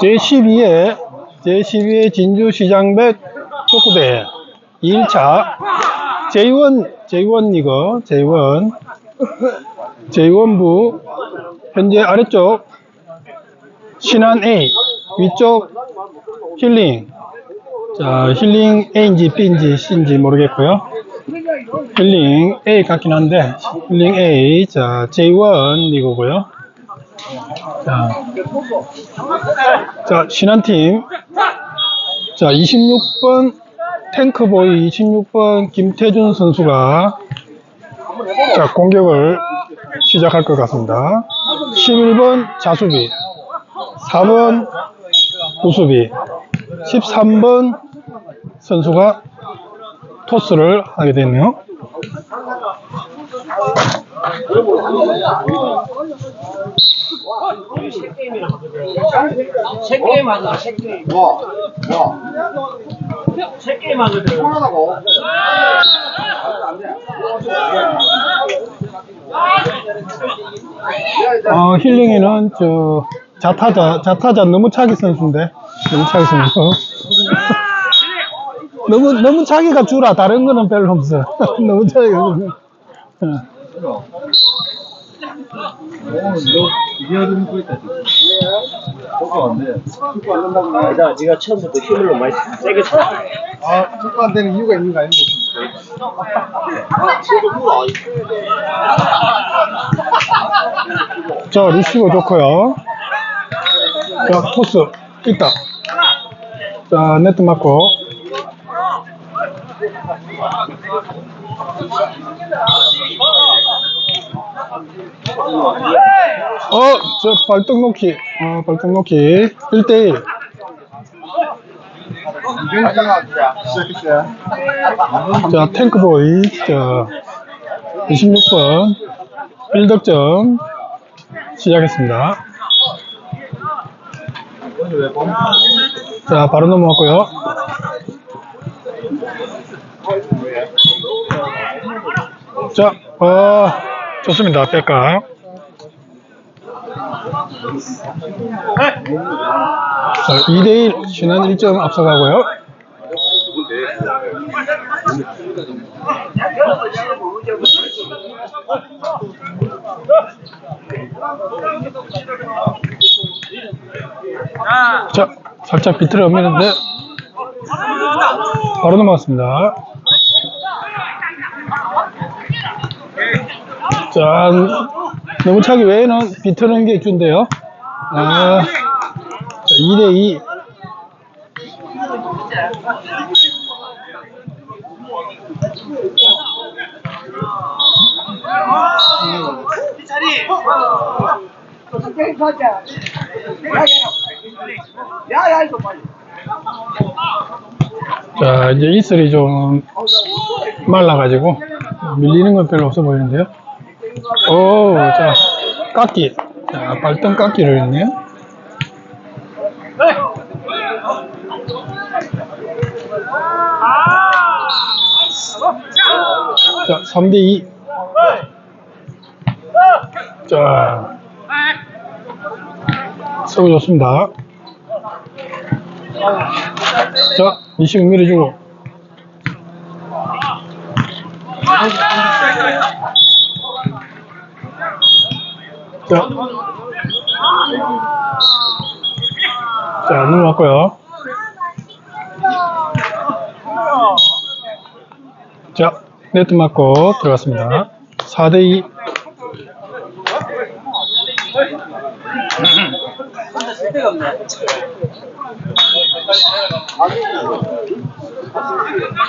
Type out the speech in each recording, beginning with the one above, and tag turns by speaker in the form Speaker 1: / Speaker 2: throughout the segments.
Speaker 1: 제12회 제12회 진주시장 배 축구대회 2일차 제1 제1 리그 제1 제1부 현재 아래쪽 신안 A 위쪽 힐링. 자 힐링 A인지 B인지 C인지 모르겠고요 힐링 A 같긴 한데 힐링 A. 자 J1 리그고요. 자, 자 신한팀. 자 26번 탱크보이 26번 김태준 선수가 자 공격을 시작할 것 같습니다. 11번 자수비 4번 우수비 13번 선수가 토스를 하게.
Speaker 2: 코로나고?
Speaker 1: 어, 힐링이는 저 자타자 자타자 너무 차기 선수인데 너무 차기 선수 너무 너무 차기가 주라 다른 거는 별로 없어 너무 차기가 주라. 어.
Speaker 3: 아니다, 네가 처음부터 힘을 너무 많이 세게 쳐.
Speaker 2: 아, 축구 안 되는 이유가 있는 거 아닌가?
Speaker 1: 자 리시버 좋고요 자 토스 있다 자 네트 맞고 어, 저 발등 놓기, 어, 발등 놓기, 1대1.
Speaker 2: 이병기가 시작했어요.
Speaker 1: 자, 탱크보이, 자, 26번, 1득점, 시작했습니다. 자, 바로 넘어갔고요. 자, 어, 좋습니다. 백각. 자, 2대1, 신한 1점 앞서가고요. 자, 살짝 비틀어 엎는데 바로 넘어갔습니다. 자, 너무 차기 외에는 비트는 게 준대요. 아, 2대2. 자, 이제 이슬이 좀 말라가지고 밀리는 건 별로 없어 보이는데요. 오, 자, 깎기. 자, 발등 깎기를 했네요. 자, 3대2. 자, 서구 좋습니다. 자, 이식은 밀어주고. 자, 자, 넘어갔고요. 자, 네트 맞고 들어갔습니다. 4대2.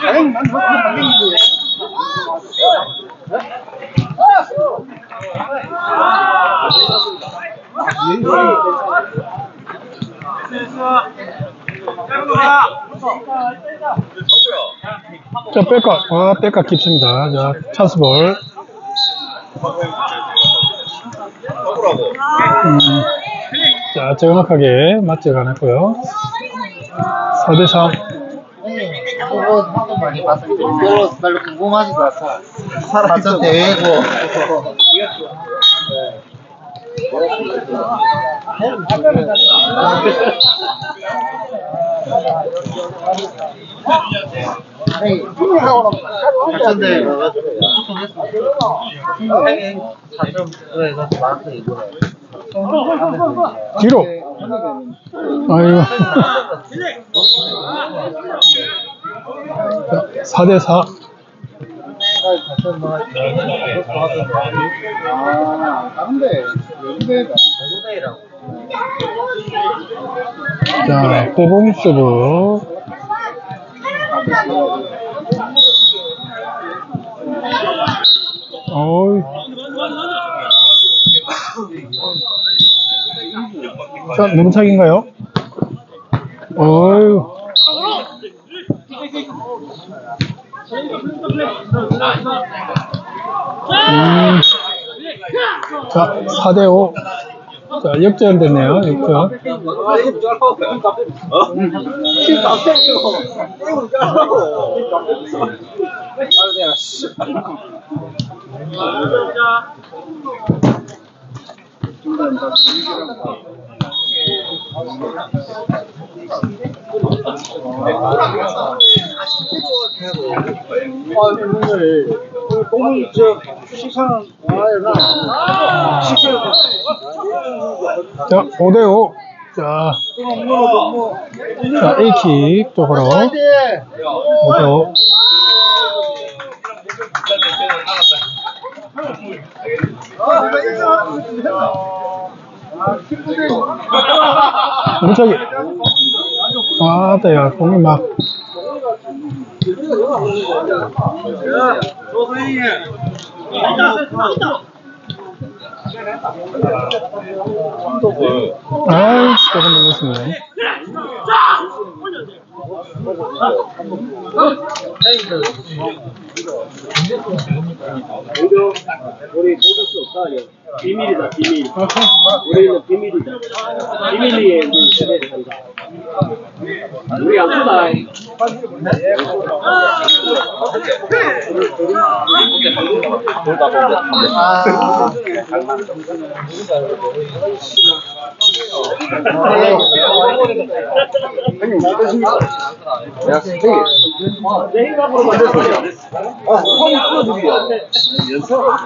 Speaker 2: 아니, 난 그렇게 바뀌는데.
Speaker 1: 자, 백각. 아, 백각 깊습니다. 자, 찬스볼. 음, 자, 정확하게 맞지가 않았고요. 4대3.
Speaker 4: 그거 하도 많이 봐서 별로 별로 궁금하지도 않고
Speaker 1: 뒤로. 아이고. 4대 4. 자, 서브. 어이. 자, 넘차기인가요? 어유. 음. 자, 4대5. 자, 역전 됐네요, 역전.
Speaker 5: 오늘 저 시상 와야나
Speaker 1: 자, 5대5. 자, 자, A킥 쪽으로. 5대5. 무차기. 아, 따야, 공이 막. 아이, 조금 넘었습니다.
Speaker 5: 우리 보줄 수 없다. 비밀이다 비밀 우리는 비밀이다 비밀리에 우리 세대에 산다 우리 안 쓰다 내 생각으로 만들었어 아, 형이 풀어주기야.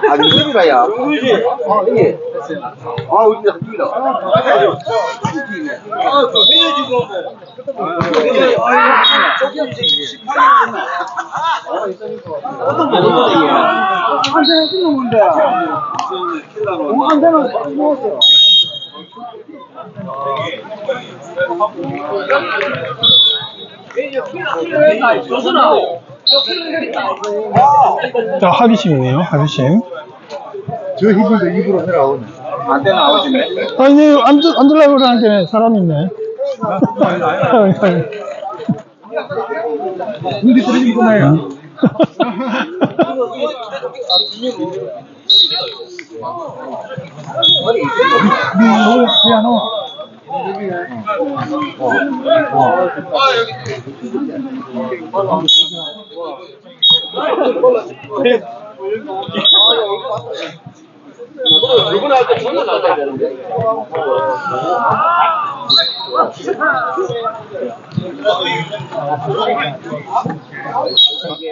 Speaker 5: 아, 민섭이가야. 아, 이게. 아, 우리 학교이다. 아, 저 해야지, 어떤 거, 어떤 거, 이게. 한 대는 쓰는 건데. 한 대는 먹었어.
Speaker 1: 자, 합의심이네요, 합의심.
Speaker 2: 저 힘들도 입으로 해라 오늘. 안 되나 아버지네.
Speaker 1: 아니, 앉, 앉으려고 그러는데 사람 있네.
Speaker 2: 눈이 떨어지구나요. 너 피아노
Speaker 5: 누구나 할때 전혀 나가야 되는데.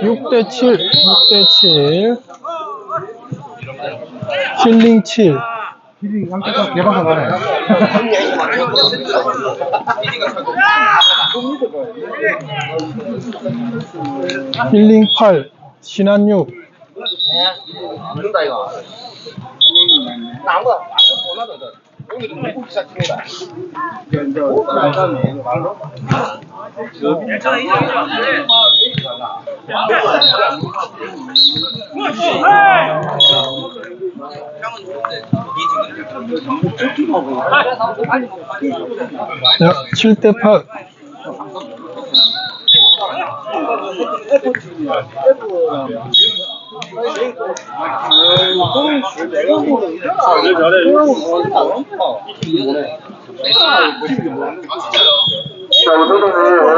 Speaker 1: 6대 7, 6대 7. 힐링 7.
Speaker 2: 길이 양쪽다 개방가 가네
Speaker 1: 힐링 8. 신한 6.
Speaker 5: 죽는다 이거. 나무가 아무 돼. 오늘은 물고기 시작입니다.
Speaker 1: 자, 7대 8.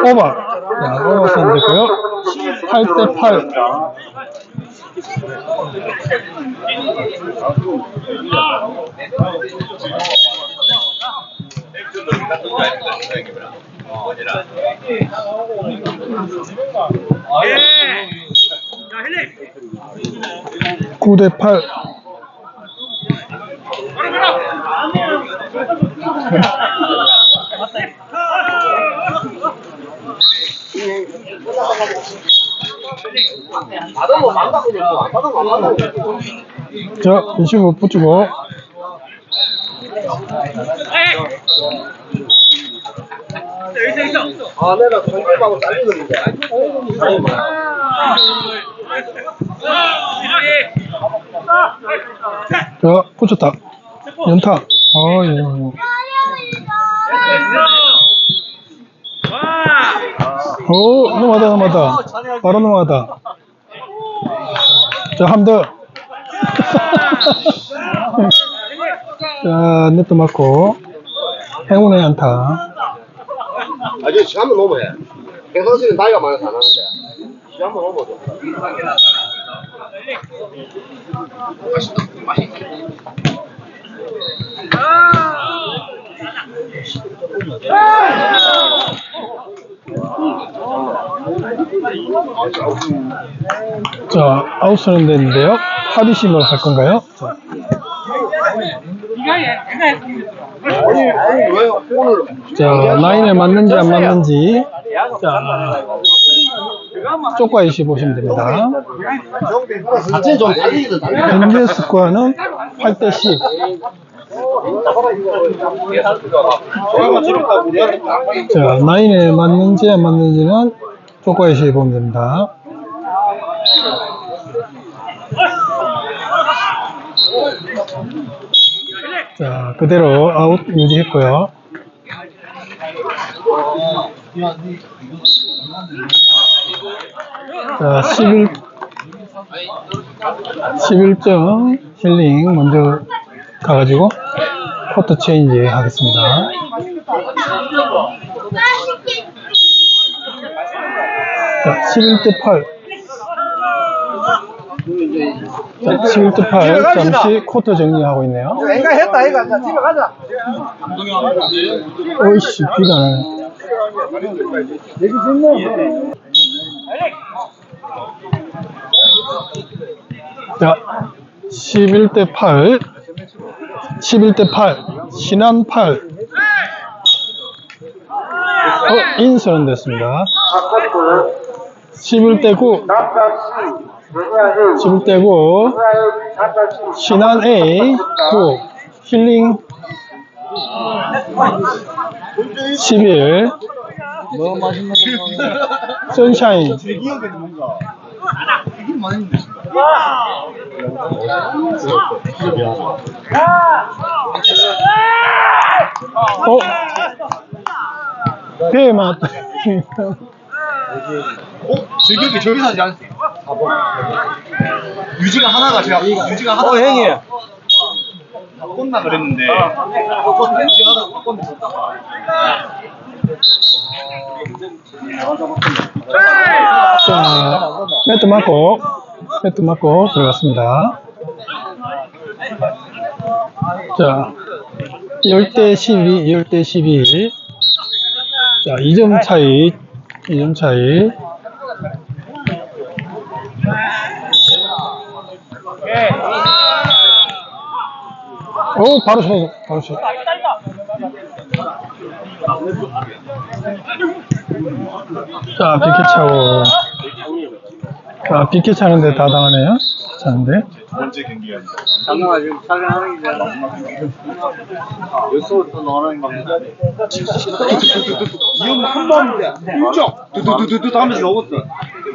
Speaker 1: 오버. 자, 오버스 안 됐고요. 8대 8. 구대 8.
Speaker 3: 받으면 망가고 안 받으면 안 받고
Speaker 1: 자, 25 붙이고.
Speaker 3: 아 내가 정글하고 잘리는데
Speaker 1: 자, 붙였다. 연타. 아, 예. 오, 넘어가다, 넘어가다. 바로 넘어가다. 자, 한 더. 자, 네트 맞고. 행운의 안타.
Speaker 3: 아저 시간만 넘어해 개선 씨는 나이가 많아서 안 하는데 시간만 넘어줘
Speaker 1: 자, 아웃서는 됐는데요. 하비심을 할 건가요? 자, 자, 라인에 맞는지 안 맞는지. 자, 쪽과이시 보시면 됩니다. 현재 스코어는 8대 10. 자, 라인에 맞는지 안 맞는지는 쪽과이시 보면 됩니다. 자, 그대로 아웃 유지했고요. 자, 11, 11점 힐링 먼저 가가지고 코트 체인지 하겠습니다. 자, 11대 8. 자, 11대 8. 잠시 코트 정리하고 있네요.
Speaker 3: 애가 했다 애가 자 집에 가자
Speaker 1: 어이씨, 비가 나네.
Speaker 3: 얘기 듣네
Speaker 1: 자, 11대 8. 11대 8. 신한 8. 어, 인선은 됐습니다. 11대 9. 11대 9. 신한 A 9. 힐링 11.
Speaker 2: 뭐 맛있는 거
Speaker 1: 선샤인 어? 배 맞다.
Speaker 2: 어? 제 기억에 저기 사지 않았 유지가 하나가 제가 유지가 하나
Speaker 3: 어 형이
Speaker 2: 바꿨나 그랬는데 바꿨는데 유지가 하나 바꿨는데
Speaker 1: 자, 매트 맞고, 매트 맞고 들어갔습니다. 자, 10대 12, 10대 12. 자, 2점 차이, 2점 차이. 오, 바로 쳐, 바로 쳐. 자, 비켜 차고. 자, 비켜 차는데 다 당하네요. 차는데.
Speaker 2: 번째 경기였는데
Speaker 3: 장난아 지금 촬영하는 게 여기서부터 게
Speaker 2: 이형 한번인데 인정 두두두두두 하면서 넘었어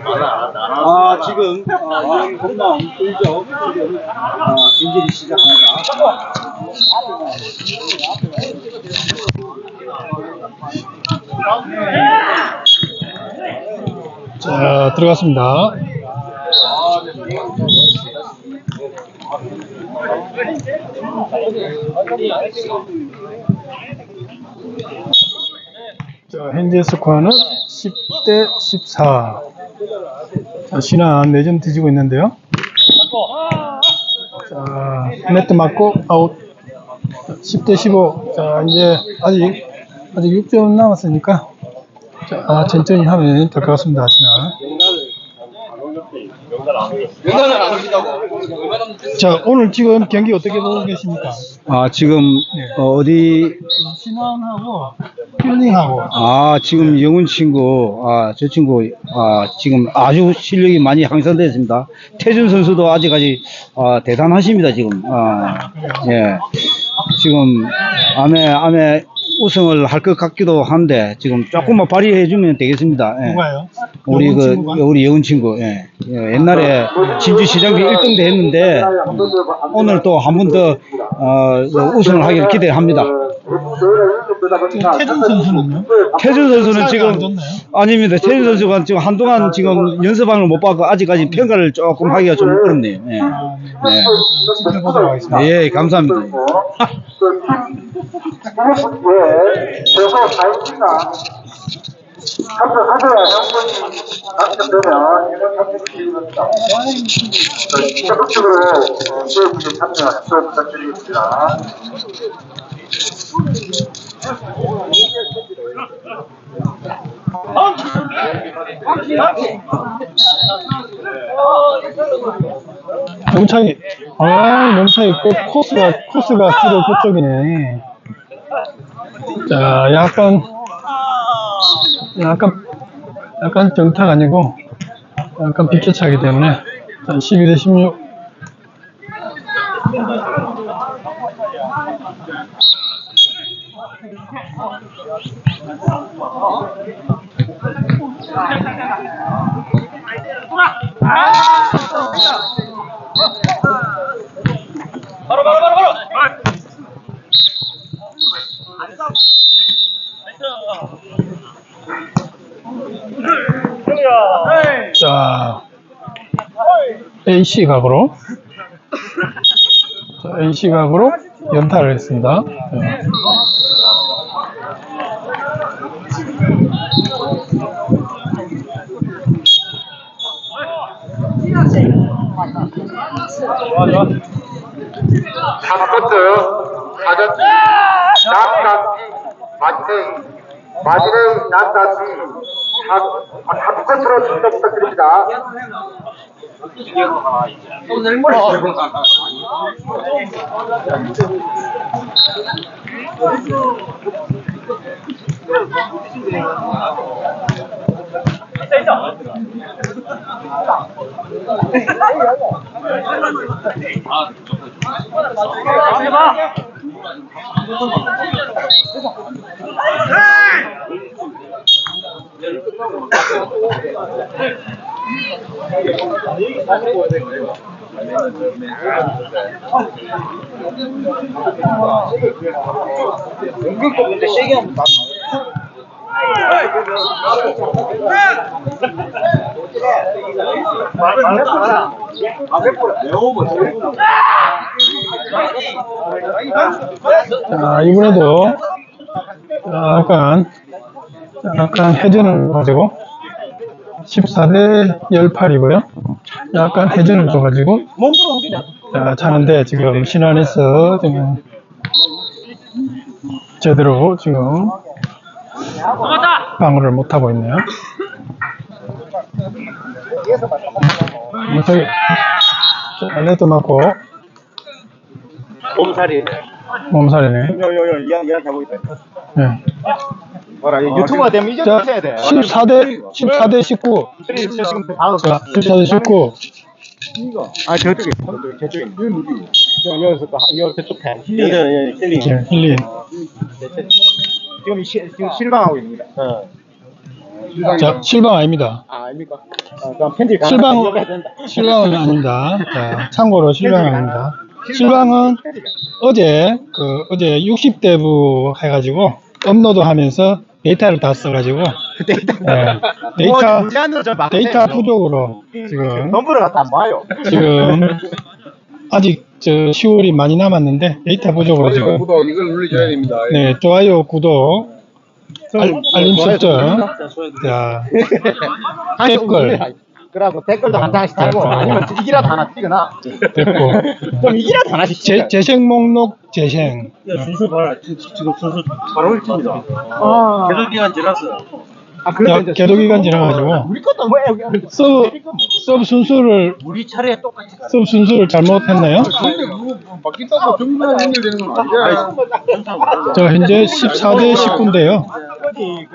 Speaker 3: 아 지금. 아, 이형 건강 끌죠. 지금 아, 경기를 시작합니다.
Speaker 1: 자, 들어갔습니다. 자, 현재 스코어는 10대 14. 자, 신한 내전 뒤지고 있는데요. 자, 네트 맞고 아웃. 10대 15. 자, 이제 아직, 아직 6점 남았으니까. 자, 아, 천천히 하면 될 것 같습니다, 신한.
Speaker 2: 연단을 안 하신다고?
Speaker 1: 자, 오늘 지금 경기 어떻게 보고 계십니까?
Speaker 6: 아, 지금,
Speaker 1: 네.
Speaker 6: 어, 어디,
Speaker 1: 신한하고 필링하고
Speaker 6: 아, 지금 영훈 친구, 아, 저 친구, 아, 지금 아주 실력이 많이 향상됐습니다. 태준 선수도 아직까지, 아, 대단하십니다, 지금. 아, 예. 지금, 암에, 암에 우승을 할 것 같기도 한데, 지금 조금만 발휘해 주면 되겠습니다. 예.
Speaker 1: 누가요?
Speaker 6: 우리 그,
Speaker 1: 친구가?
Speaker 6: 우리 영훈 친구, 예. 예, 옛날에 진주 시장도 1등도 했는데, 오늘 또 한 번 더, 어, 우승을 하기를 기대합니다.
Speaker 1: 태준 선수는요?
Speaker 6: 태준 선수는
Speaker 1: 안
Speaker 6: 지금? 아닙니다. 태준 선수가 지금 한동안 지금 연습방을 못 받고 아직까지 평가를 조금 하기가 좀 어렵네요. 예.
Speaker 1: 아, 네.
Speaker 6: 네.
Speaker 1: 지켜보도록 하겠습니다.
Speaker 6: 예, 감사합니다.
Speaker 7: 최소 4인치가 참석하셔야 명분이 당첨되면 이런 참석드리겠습니다. 적극적으로 수업에 참여하시도록 부탁드리겠습니다.
Speaker 1: 명차이, 아, 명차이 그 코스가, 코스가 주로 그쪽이네. 자, 약간, 약간, 약간 정타가 아니고, 약간 비켜차기 때문에, 자, 12대 16. 자, AC 각으로. 자, AC 각으로 연타를 했습니다. 네.
Speaker 7: 사쿼트 사전 남다시 마지막 마지막 남다시 사쿼트로 진짜 부탁드립니다.
Speaker 1: 연극 보는데 세게 하면 나는 자, 이번에도 약간, 약간 회전을 가지고 14대 18이고요. 약간 회전을 줘가지고 자, 차는데 지금 신안에서 지금 제대로 지금 방어를 못하고 있네요. 저기, 자, 네트 맞고
Speaker 3: 몸살이.
Speaker 1: 몸살이네.
Speaker 3: 요요요 이야기 이야기 하고 있다.
Speaker 1: 네.
Speaker 3: 뭐라 유튜버가 되면 이제
Speaker 1: 자,
Speaker 3: 하셔야 돼.
Speaker 1: 14대, 14대 19.
Speaker 3: 지금 다음
Speaker 1: 자, 14대 19.
Speaker 3: 아 저쪽에 저쪽에 저쪽에 여 여기서 여 저쪽 팬 힐링 힐링
Speaker 1: 네, 힐링.
Speaker 3: 지금 이 시, 지금 실방하고 있습니다. 어.
Speaker 1: 자, 실방 아닙니다.
Speaker 3: 아 아닙니까? 어, 그럼 팬들
Speaker 1: 실방. 실방은 아닙니다. 자, 참고로 실방은 아닙니다. 실방은 어제, 그, 어제 60대부 해가지고 업로드 하면서 데이터를 다 써가지고,
Speaker 3: 데이터
Speaker 1: 네, 데이터. 데이터 부족으로 지금,
Speaker 3: 넘버를 갖다 안 봐요.
Speaker 1: 지금, 아직 저 10월이 많이 남았는데 데이터 부족으로 지금,
Speaker 2: 구독 이걸 눌러줘야 됩니다.
Speaker 1: 네, 좋아요, 구독, 알, 알림 설정. 자, 댓글.
Speaker 3: 그러고 댓글도 한 장씩 달고 아니면 이기라도 하나 찍어놔.
Speaker 1: 됐고.
Speaker 3: 좀 이기라도 하나씩
Speaker 1: 재, 재생 목록 재생.
Speaker 2: 야, 순수 봐라. 지- 지- 지금 순수 바로 일진이다.
Speaker 3: 아,
Speaker 2: 계속 기간 지났어.
Speaker 3: 아
Speaker 1: 자,
Speaker 3: 그래도 이제
Speaker 1: 개도 기간 지나가지고
Speaker 3: 우리 것도 뭐야 여기.
Speaker 1: 서브 서브 순수를
Speaker 3: 우리 차례에 똑같이 가.
Speaker 1: 서브 순수를 잘못했나요?
Speaker 7: 연결되는 건 아니야.
Speaker 1: 자, 현재 14대 19인데요.
Speaker 3: 어디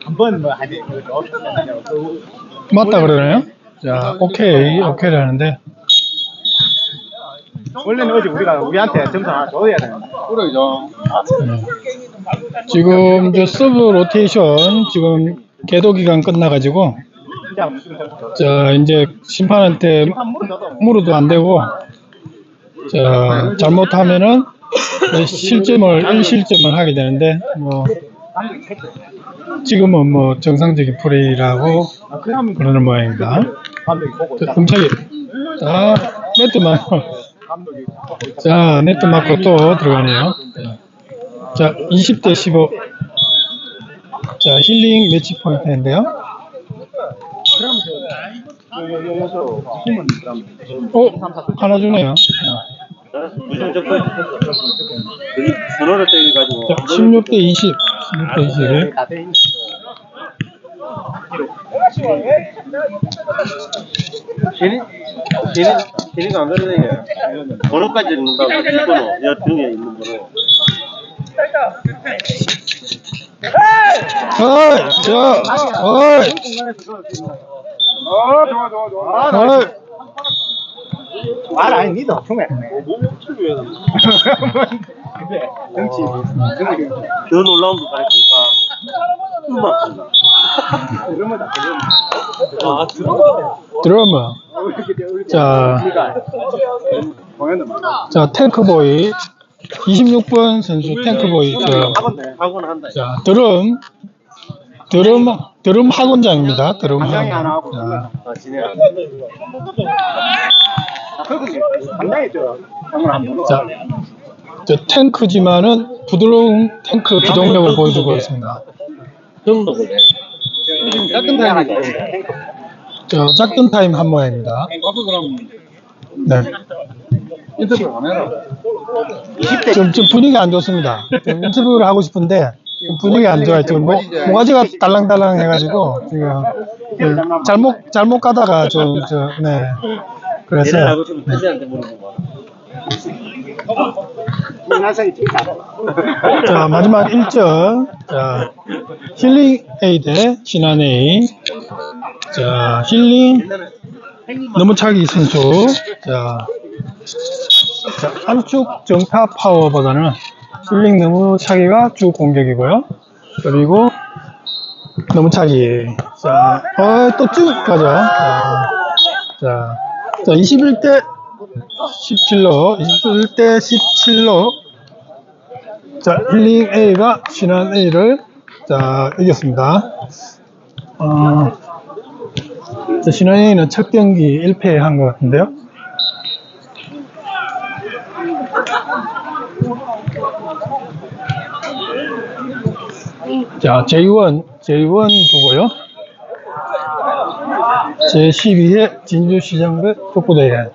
Speaker 3: 그한번 뭐 하지 그
Speaker 1: 맞다 그러나요? 자, 오케이, 오케이라는데.
Speaker 3: 원래는 어제 우리가 우리한테 점수 하나 줘야 되는데.
Speaker 7: 그러죠.
Speaker 1: 네. 지금 저 서브 로테이션 지금 개도 기간 끝나가지고. 자 이제 심판한테 물어도 안 되고 자 잘못하면은 실점을 1실점을 하게 되는데 뭐 지금은 뭐 정상적인 플레이라고 그러는 모양입니다.
Speaker 3: 보고
Speaker 1: 자, 네트 맞고. 자 네트 맞고 또 들어가네요. 자 20대 15. 자 힐링 매치 포인트인데요. 어 하나 주네요. 자 16대 20. 16대 20.
Speaker 3: 다돼 있는.
Speaker 2: 걔네, 걔네, 걔네가 안 그러네. 번호까지 읽는다고. 번호. 여 등에 있는 번호.
Speaker 1: 어,
Speaker 7: 좋아, 좋아, 좋아.
Speaker 3: 말 아니 니도. 근데 정치 정치
Speaker 2: 더 놀라운 거 가르치니까. 음악.
Speaker 3: 이러면 다 되는.
Speaker 2: 아, 들어.
Speaker 1: 드러머. 자,
Speaker 3: 공연도.
Speaker 1: 자, 탱크보이. 26번 선수 탱크보이. 저.
Speaker 3: 학원
Speaker 2: 한다.
Speaker 1: 자, 드럼. 드럼, 드럼 학원장입니다. 드럼
Speaker 3: 하고.
Speaker 1: 자,
Speaker 2: 아, 진행.
Speaker 3: 오늘 한번
Speaker 1: 자, 저 탱크지만은 부드러운 탱크 기동력을 보여주고 있습니다.
Speaker 2: 좀더 그래.
Speaker 3: 작은 타임이
Speaker 1: 저, 작전 타임 한 모양입니다. 네.
Speaker 7: 인터뷰 안 해라.
Speaker 1: 좀, 좀 분위기 안 좋습니다. 좀 인터뷰를 하고 싶은데 좀 분위기 안 좋아요. 지금 뭐, 모가지가 달랑달랑 해가지고 지금 그 잘못 잘못 가다가 좀 저 네. 그래서
Speaker 2: 얘를 알고.
Speaker 1: 자 마지막 1점 자 힐링 대 신한 A 자 힐링 너무 차기 선수 자, 자 한쪽 정타 파워보다는 힐링 너무 차기가 주 공격이고요 그리고 너무 차기 자 어 또 쭉 가죠 자, 자, 자 21대 17로 21대 17로 자, 힐링 A가 신한 A를 자, 이겼습니다. 어, 자, 신한 A는 첫 경기 1패 한 것 같은데요. 자, J1, J1 보고요. 제12회 진주시장배 족구대회.